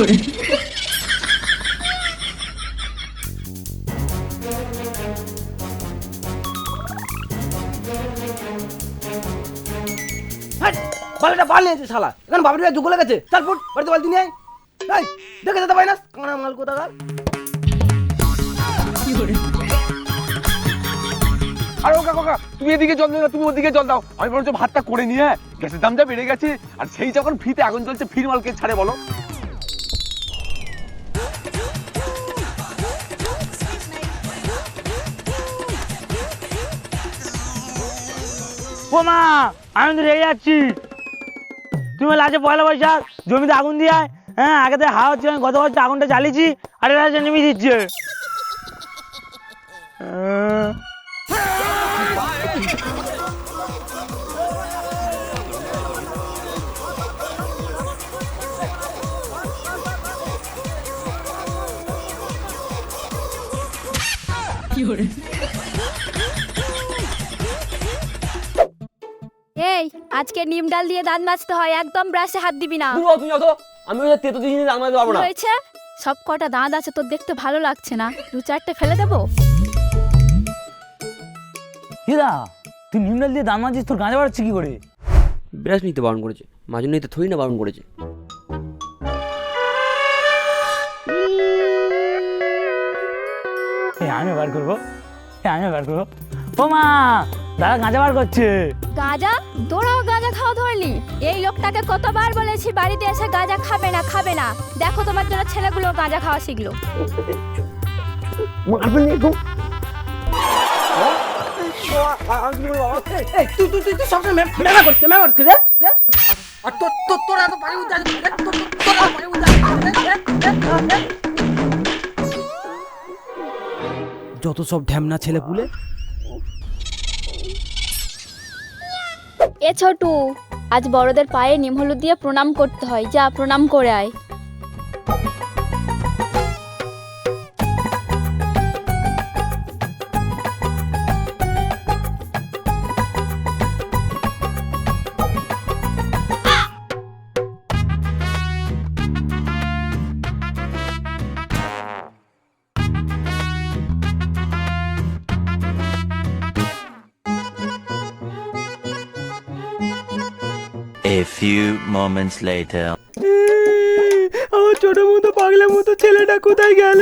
করে বাল নিয়েছে শালা। বাবার লেগেছে। চাল ফুট বাড়িতে বালতি নিয়ে আয়। দেখে যেতে পারি না? কানা মাল আরে ওকা কাকা তুমি এদিকে জল দাও তুমি ওদিকে জল দাও। আমি বলছো ভাতটা করে নিয়ে গ্যাসের দামটা বেড়ে গেছে আর সেই যখন ফিতে আগুন চলছে ফির মালকে ছাড়ে বলো। ও মা আমি তো রেগে যাচ্ছি। তুমি লাজে পয়লা বৈশাখ জমিতে আগুন দিয়ে। হ্যাঁ আগে থেকে হাওয়া হচ্ছে আমি গত বছর আগুনটা জ্বালিয়েছি আর এরা নেমে দিচ্ছে আহ, এই আজকে নিম ডাল দিয়ে দাঁত মাজতে হয় একদম ব্রাশে হাত দিবি না। তুমি তুমি যত আমি ওই তেতো জিনিস রান্না করতে পারব না। হয়েছে সব কটা দাঁত আছে তোর দেখতে ভালো লাগছে না। দু চারটে ফেলে দেবো? তুই নিমডাল দিয়ে দাম মাঝিস তোর গাঁজা বাড়াচ্ছে কি করে? ব্রাশ নিতে বারণ করেছে। মাঝে নিতে থই না বারণ করেছে। আমি বার করব। আমি বার করব। ও মা দাদা গাঁজা বার করছে। গাঁজা? তোরাও গাঁজা খাওয়া ধরলি। এই লোকটাকে কতবার বলেছি বাড়িতে এসে গাঁজা খাবে না খাবে না। দেখো তোমার জন্য ছেলেগুলো গাঁজা খাওয়া শিখলো। তুই তুই তুই সবসময় মেলা করছিস মেলা করছিস রে? আর তোর তোর তোর পানি পানি? রে? যত সব ঢ্যামনা ছেলে পুলে এ ছোটু, আজ বড়দের পায়ে নিম হলুদ দিয়ে প্রণাম করতে হয়। যা প্রণাম করে আয়। A few moments later. আমার ছোট মতো পাগলের মতো ছেলেটা কোথায় গেল?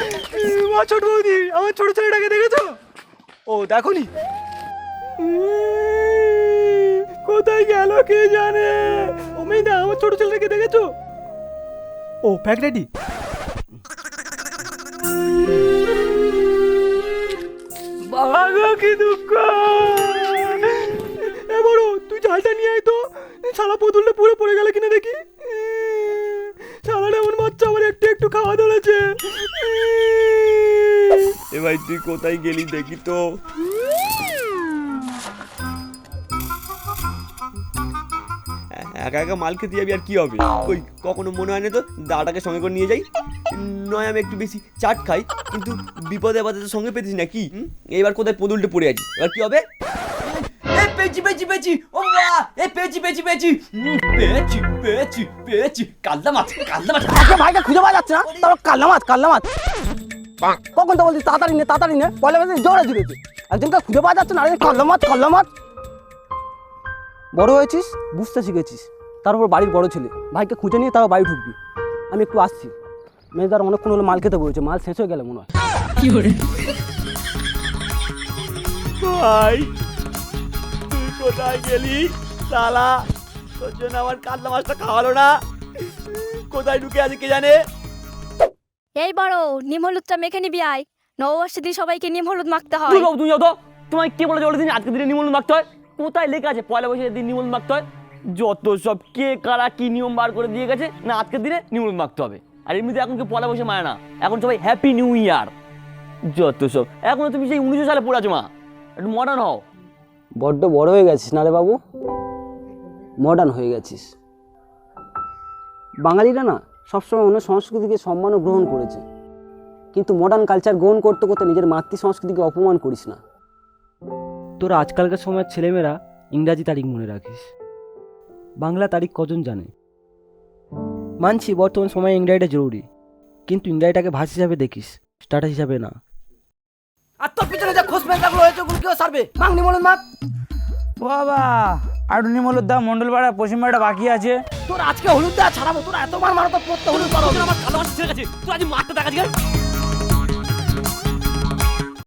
মা, ছোট বৌদি, আমার ছোট ছেলেটাকে দেখেছ? ও, দেখনি? কোথায় গেল কে জানে? ও, মেয়েদা, আমার ছোট ছেলেটাকে দেখেছ? ও প্যাক রেডি বাবা কি দুঃখ। এ বড়, তুই ঝালটা নিয়ে আয় সারা পুতুলটা পুরো পড়ে গেল কিনা দেখি? সারাটা এমন বাচ্চা, আমার একটু একটু খাওয়া ধরেছে। এ ভাই, তুই কোথায় গেলি দেখি তো। একা একা মাল খেতে যাবি আর কি হবে? কই, কখনো মনে হয় না তো দাদাকে সঙ্গে করে নিয়ে যাই? নয়, আমি একটু বেশি চাট খাই, কিন্তু বিপদে আপদে সঙ্গে পেতিস না কি হুম? এইবার কোথায় পদুলটে পড়ে আছিস? এবার কি হবে? পেয়েছি পেয়েছি পেয়েছি ও বাবা এ পেয়েছি পেয়েছি পেয়েছি উম, পেয়েছি পেয়েছি পেয়েছি কালদা মাছ কালদা মাছ আজকে ভাইকে খুঁজে পাওয়া যাচ্ছে না? তারপর কাল্লা মাছ কাল্লা মাছ কখন তো বলছিস তাড়াতাড়ি নে তাড়াতাড়ি নে। পয়লা বেশি জোরে জুড়েছে একজনকে খুঁজে পাওয়া যাচ্ছে না আরে কাল্লা মাছ কাল্লা মাছ বড় হয়েছিস বুঝতে শিখেছিস। তারপর বাড়ির বড় ছেলে। ভাইকে খুঁজে নিয়ে তারপর বাড়ি ঢুকবি। আমি একটু আসছি। মেয়েদার অনেকক্ষণ হলো মাল খেতে বলেছে মাল শেষ হয়ে গেলে মনে হয়। ভাই কোথায় গেলি? সালা তোর জন্য আমার কাতলা মাছটা খাওয়ালো না। কোথায় ঢুকে আছে কে জানে? এই বড় নিম হলুদটা মেখে নিবি আয়। নববর্ষের দিন সবাইকে নিম হলুদ মাখতে হয়। যাও তুমি তো। তোমায় কে বলে জলের দিন আজকে দিনে নিমন্ত্রণ মাখতে হয়? কোথায় লেখা আছে? পয়লা বৈশাখের দিন নিমন্ত্রণ মাখতে হয়? যত সব কে কারা কি নিয়ম বার করে দিয়ে গেছে না আজকের দিনে নিমন্ত্রণ মাখতে হবে। আর এমনিতে এখন কেউ পয়লা বৈশাখ মানে না। এখন সবাই হ্যাপি নিউ ইয়ার যত সব। এখনও তুমি সেই উনিশশো সালে পড়ে আছো মা। একটু মডার্ন হও। বড্ড বড় হয়ে গেছিস না রে বাবু? মডার্ন হয়ে গেছিস। বাঙালিরা না সবসময় অন্য সংস্কৃতিকে সম্মান ও গ্রহণ করেছে। কিন্তু মডার্ন কালচার গ্রহণ করতে করতে নিজের মাতৃ সংস্কৃতিকে অপমান করিস না। তোরা আজকালকার সময়ের ছেলেমেয়েরা ইংরাজি তারিখ মনে রাখিস। বাংলা তারিখ কজন জানে? মানছি বর্তমান সময়ে ইংরাজিটা জরুরি। কিন্তু ইংরাজিটাকে ভাষা হিসাবে দেখিস স্ট্যাটাস হিসাবে না। আর তোর পিছনে যা খোঁজ হয়েছে ওগুলো কেউ সারবে মাংনি মরণ মাক বাবা আর নিমলের দা মন্ডলপাড়া পশ্চিমপাড়া বাকি আছে। তোর আজকে হলুদ দা ছাড়াবো তোর এতবার মারো তো প্রত্যেক হলুদ পারো আমার ভালোবাসা ছেড়ে গেছে। তুই আজ মারতে দেখা যায়